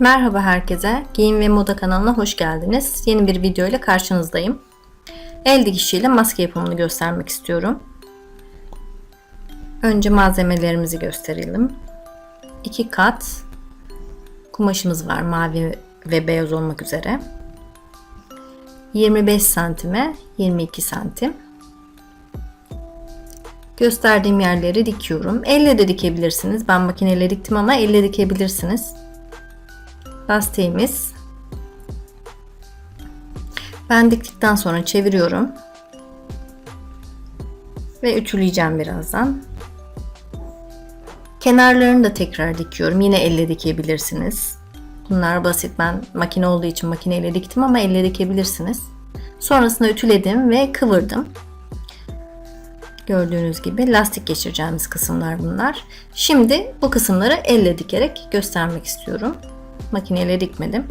Merhaba herkese. Giyim ve Moda kanalına hoş geldiniz. Yeni bir video ile karşınızdayım. El dikişiyle maske yapımını göstermek istiyorum. Önce malzemelerimizi gösterelim. 2 kat kumaşımız var mavi ve beyaz olmak üzere. 25 santime 22 santim. Gösterdiğim yerleri dikiyorum. Elle de dikebilirsiniz. Ben makineyle diktim ama elle dikebilirsiniz lastiğimiz. Ben diktikten sonra çeviriyorum. Ve ütüleyeceğim birazdan. Kenarlarını da tekrar dikiyorum. Yine elle dikebilirsiniz. Bunlar basit. Ben makine olduğu için makineyle diktim ama elle dikebilirsiniz. Sonrasında ütüledim ve kıvırdım. Gördüğünüz gibi lastik geçireceğimiz kısımlar bunlar. Şimdi bu kısımları elle dikerek göstermek istiyorum makineyle dikmedim.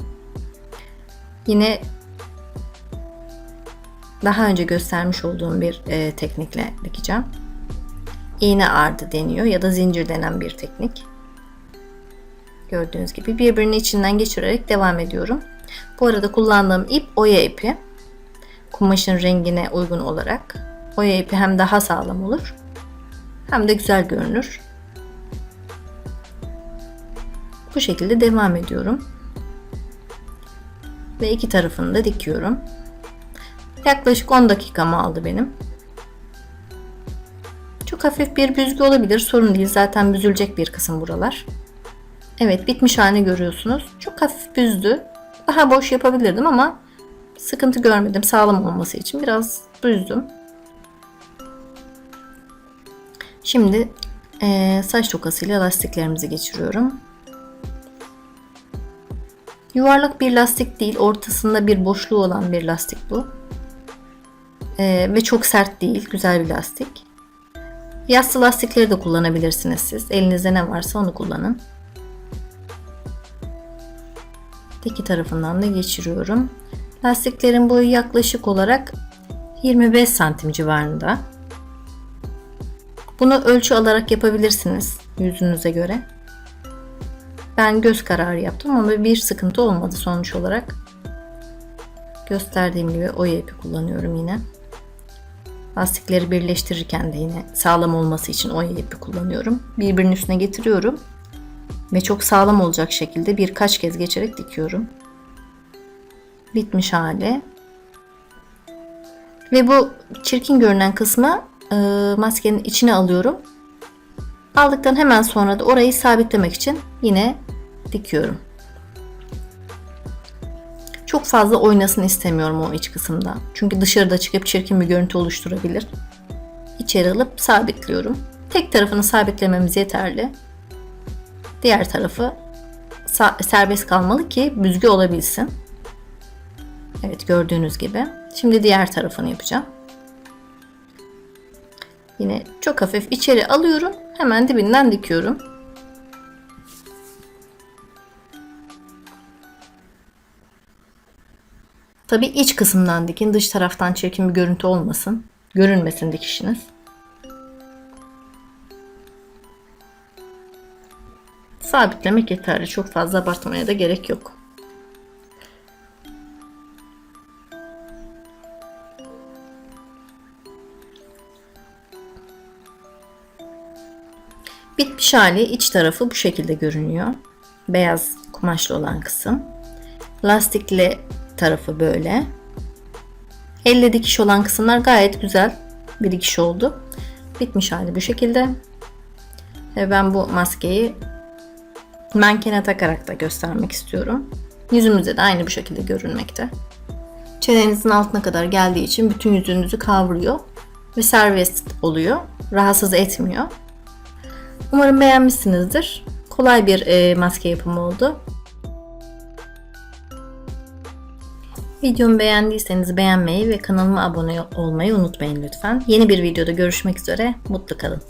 Yine daha önce göstermiş olduğum bir e, teknikle dikeceğim. İğne ardı deniyor ya da zincir denen bir teknik. Gördüğünüz gibi birbirini içinden geçirerek devam ediyorum. Bu arada kullandığım ip oya ipi. Kumaşın rengine uygun olarak. Oya ipi hem daha sağlam olur hem de güzel görünür. Bu şekilde devam ediyorum. Ve iki tarafını da dikiyorum. Yaklaşık 10 dakikamı aldı benim. Çok hafif bir büzgü olabilir. Sorun değil. Zaten büzülecek bir kısım buralar. Evet bitmiş halini görüyorsunuz. Çok hafif büzdü. Daha boş yapabilirdim ama sıkıntı görmedim sağlam olması için. Biraz büzdüm. Şimdi e, saç tokasıyla lastiklerimizi geçiriyorum. Yuvarlak bir lastik değil, ortasında bir boşluğu olan bir lastik bu. Ee, ve çok sert değil, güzel bir lastik. Yassı lastikleri de kullanabilirsiniz siz. Elinizde ne varsa onu kullanın. İki tarafından da geçiriyorum. Lastiklerin boyu yaklaşık olarak 25 santim civarında. Bunu ölçü alarak yapabilirsiniz yüzünüze göre. Ben göz kararı yaptım ama bir sıkıntı olmadı sonuç olarak. Gösterdiğim gibi oya ipi kullanıyorum yine. Lastikleri birleştirirken de yine sağlam olması için oya ipi kullanıyorum. Birbirinin üstüne getiriyorum. Ve çok sağlam olacak şekilde birkaç kez geçerek dikiyorum. Bitmiş hali. Ve bu çirkin görünen kısmı e, maskenin içine alıyorum. Aldıktan hemen sonra da orayı sabitlemek için yine dikiyorum. Çok fazla oynasın istemiyorum o iç kısımda. Çünkü dışarıda çıkıp çirkin bir görüntü oluşturabilir. İçeri alıp sabitliyorum. Tek tarafını sabitlememiz yeterli. Diğer tarafı serbest kalmalı ki büzgü olabilsin. Evet gördüğünüz gibi. Şimdi diğer tarafını yapacağım. Yine çok hafif içeri alıyorum. Hemen dibinden dikiyorum. Tabi iç kısımdan dikin. Dış taraftan çirkin bir görüntü olmasın. Görünmesin dikişiniz. Sabitlemek yeterli. Çok fazla abartmaya da gerek yok. Bitmiş hali iç tarafı bu şekilde görünüyor. Beyaz kumaşlı olan kısım. Lastikli tarafı böyle. Elle dikiş olan kısımlar gayet güzel bir dikiş oldu. Bitmiş hali bu şekilde. Ve ben bu maskeyi mankene takarak da göstermek istiyorum. Yüzümüzde de aynı bu şekilde görünmekte. Çenenizin altına kadar geldiği için bütün yüzünüzü kavruyor ve serbest oluyor. Rahatsız etmiyor. Umarım beğenmişsinizdir. Kolay bir e, maske yapımı oldu. Videomu beğendiyseniz beğenmeyi ve kanalıma abone olmayı unutmayın lütfen. Yeni bir videoda görüşmek üzere. Mutlu kalın.